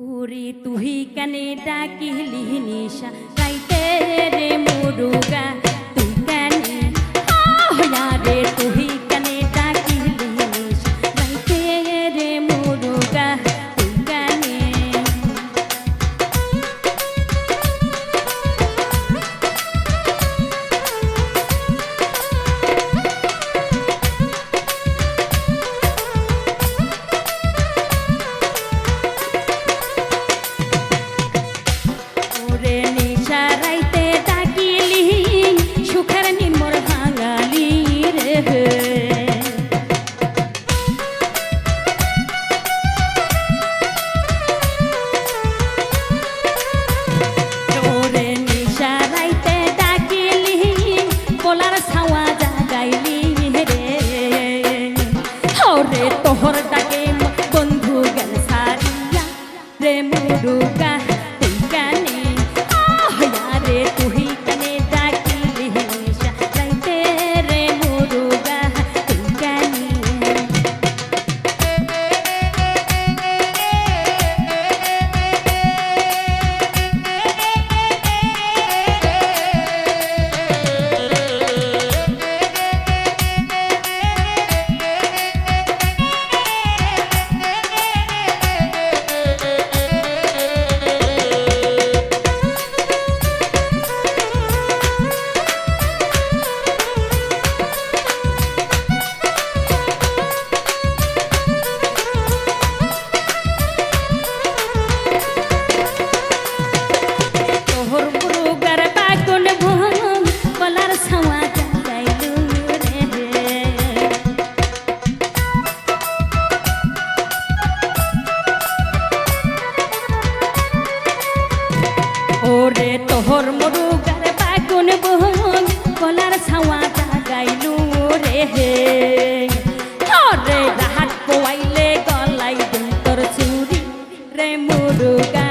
ওরে তুহি কানে ডাকিলি নিশা কাইতে রে মুরুগা তুই কানে রে তুই। আপন বোন কলার ছাওয়া গাইলু রে হে। রে রাহাত পোয়াইলে গলাই দিন তোর চুরি রে মুরুগা।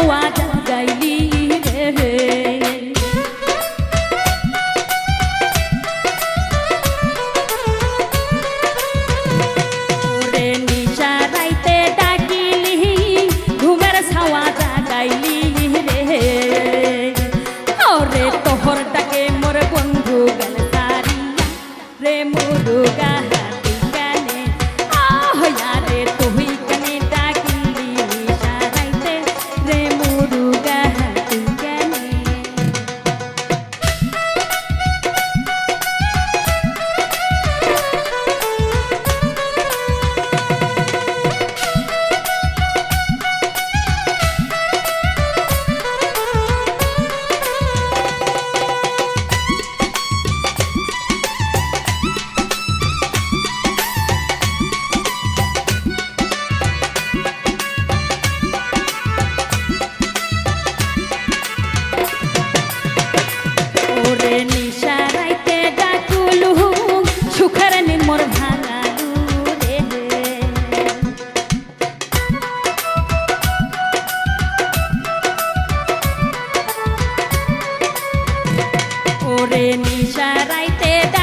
how I নিশারাইতে